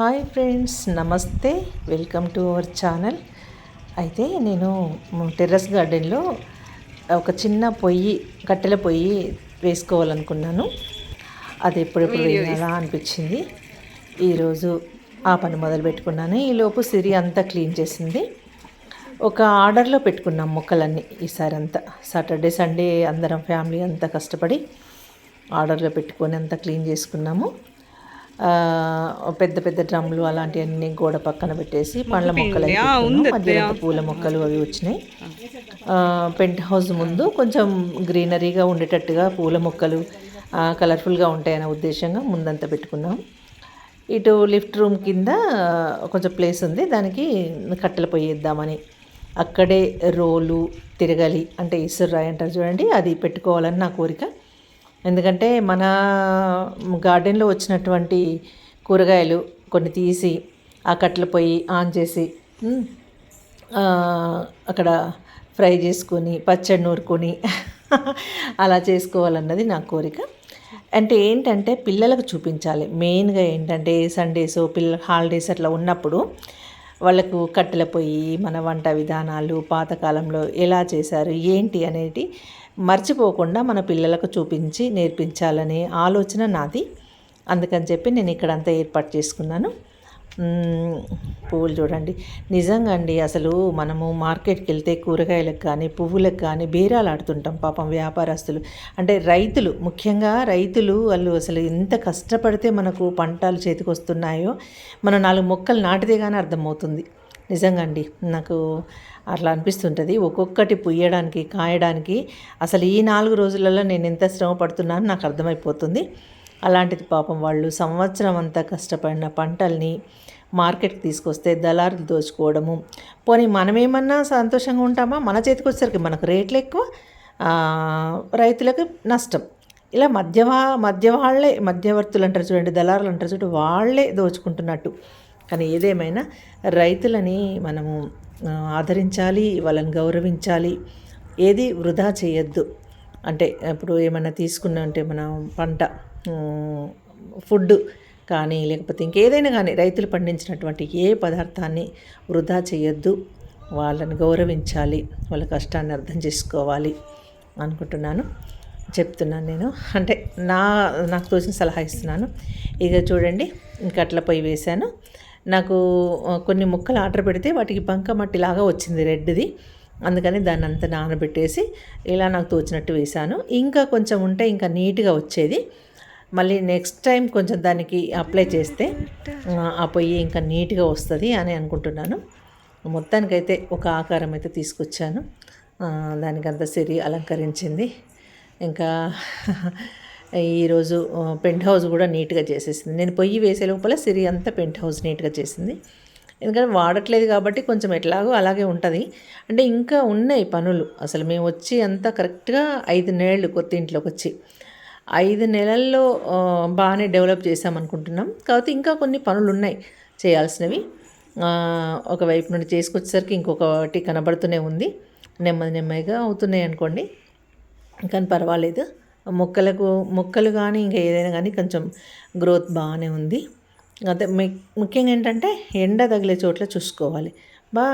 Hi friends నమస్తే. Welcome to our channel. అయితే నేను టెర్రస్ గార్డెన్లో ఒక చిన్న పొయ్యి కట్టెల పొయ్యి వేసుకోవాలనుకున్నాను. అది ఎప్పుడెప్పుడు వేయాలా అనిపించింది. ఈరోజు ఆ పని మొదలు పెట్టుకున్నాను. ఈలోపు సిరి అంతా క్లీన్ చేసింది. ఒక ఆర్డర్లో పెట్టుకున్నాం మొక్కలన్నీ ఈసారి అంతా. సాటర్డే సండే అందరం ఫ్యామిలీ అంతా కష్టపడి ఆర్డర్లో పెట్టుకొని అంతా క్లీన్ చేసుకున్నాము. పెద్ద పెద్ద డ్రమ్లు అలాంటివన్నీ గోడ పక్కన పెట్టేసి పండ్ల మొక్కలు మధ్యలో పూల మొక్కలు అవి వచ్చినాయి. పెంట్ హౌస్ ముందు కొంచెం గ్రీనరీగా ఉండేటట్టుగా పూల మొక్కలు కలర్ఫుల్గా ఉంటాయనే ఉద్దేశంగా ముందంతా పెట్టుకున్నాం. ఇటు లిఫ్ట్ రూమ్ కింద కొంచెం ప్లేస్ ఉంది. దానికి కట్టెలు పోయేద్దామని అక్కడే రోలు తిరగలి అంటే ఇసురాయి అంటారు చూడండి. అది పెట్టుకోవాలని నా కోరిక. ఎందుకంటే మన గార్డెన్లో వచ్చినటువంటి కూరగాయలు కొన్ని తీసి ఆ కట్టెల పొయ్యి ఆన్ చేసి అక్కడ ఫ్రై చేసుకొని పచ్చడి నూరుకొని అలా చేసుకోవాలన్నది నా కోరిక. అంటే ఏంటంటే పిల్లలకు చూపించాలి. మెయిన్గా ఏంటంటే సండేస్ పిల్లల హాలిడేస్ అట్లా ఉన్నప్పుడు వాళ్ళకు కట్టెల పొయ్యి మన వంట విధానాలు పాతకాలంలో ఎలా చేశారు ఏంటి అనేది మర్చిపోకుండా మన పిల్లలకు చూపించి నేర్పించాలనే ఆలోచన నాది. అందుకని చెప్పి నేను ఇక్కడంతా ఏర్పాటు చేసుకున్నాను. పువ్వులు చూడండి. నిజంగా అండి అసలు మనము మార్కెట్కి వెళ్తే కూరగాయలకు కానీ పువ్వులకు కానీ బేరాలు ఆడుతుంటాం పాపం వ్యాపారస్తులు. అంటే రైతులు ముఖ్యంగా రైతులు వాళ్ళు అసలు ఎంత కష్టపడితే మనకు పంటలు చేతికి వస్తున్నాయో మనం నాలుగు మొక్కలు నాటితే కానీ అర్థమవుతుంది. నిజంగా అండి నాకు అట్లా అనిపిస్తుంటుంది. ఒక్కొక్కటి పుయ్యడానికి కాయడానికి అసలు ఈ నాలుగు రోజులలో నేను ఎంత శ్రమ పడుతున్నానో నాకు అర్థమైపోతుంది. అలాంటిది పాపం వాళ్ళు సంవత్సరం అంతా కష్టపడిన పంటల్ని మార్కెట్కి తీసుకొస్తే దళారులు దోచుకోవడము. పోనీ మనమేమన్నా సంతోషంగా ఉంటామా? మన చేతికి వచ్చేసరికి మనకు రేట్లు ఎక్కువ రైతులకు నష్టం. ఇలా మధ్యవా మధ్య వాళ్ళే మధ్యవర్తులు అంటారు చూడండి దళారులు అంటారు చూడండి వాళ్ళే దోచుకుంటున్నట్టు. కానీ ఏదేమైనా రైతులని మనము ఆదరించాలి వాళ్ళని గౌరవించాలి. ఏది వృధా చేయొద్దు. అంటే ఇప్పుడు ఏమైనా తీసుకున్నా అంటే మన పంట ఫుడ్ కానీ లేకపోతే ఇంకేదైనా కానీ రైతులు పండించినటువంటి ఏ పదార్థాన్ని వృధా చేయొద్దు. వాళ్ళని గౌరవించాలి వాళ్ళ కష్టాన్ని అర్థం చేసుకోవాలి అనుకుంటున్నాను. చెప్తున్నాను నేను. అంటే నా నాకు తోచిన సలహా ఇస్తున్నాను. ఇక చూడండి ఇంకా అట్లా పోయి వేశాను. నాకు కొన్ని ముక్కలు ఆర్డర్ పెడితే వాటికి బంక మట్టిలాగా వచ్చింది రెడ్ది. అందుకని దాన్ని అంతా నానబెట్టేసి ఇలా నాకు తోచినట్టు వేశాను. ఇంకా కొంచెం ఉంటే ఇంకా నీట్గా వచ్చేది. మళ్ళీ నెక్స్ట్ టైం కొంచెం దానికి అప్లై చేస్తే ఆ పొయ్యి ఇంకా నీట్గా వస్తుంది అని అనుకుంటున్నాను. మొత్తానికైతే ఒక ఆకారం అయితే తీసుకొచ్చాను. దానికంతా సిరి అలంకరించింది. ఇంకా ఈరోజు పెంట్ హౌస్ కూడా నీట్గా చేసేసింది. నేను పొయ్యి వేసే లోపల సిరి అంతా పెంట్ హౌస్ నీట్గా చేసింది. ఎందుకంటే వాడట్లేదు కాబట్టి కొంచెం ఎట్లాగో అలాగే ఉంటుంది. అంటే ఇంకా ఉన్నాయి పనులు. అసలు మేము వచ్చి అంతా కరెక్ట్గా ఐదు నెలలు కొత్త ఇంట్లోకి వచ్చి ఐదు నెలల్లో బాగానే డెవలప్ చేసామనుకుంటున్నాం కాకపోతే ఇంకా కొన్ని పనులు ఉన్నాయి చేయాల్సినవి ఒకవైపు నుండి చేసుకొచ్చేసరికి ఇంకొకటి కనబడుతూనే ఉంది. నెమ్మది నెమ్మదిగా అవుతున్నాయి అనుకోండి. కానీ పర్వాలేదు. మొక్కలకు మొక్కలు కానీ ఇంకా ఏదైనా కానీ కొంచెం గ్రోత్ బాగానే ఉంది. అదే ముఖ్యంగా ఏంటంటే ఎండ తగిలే చోట్ల చూసుకోవాలి. బా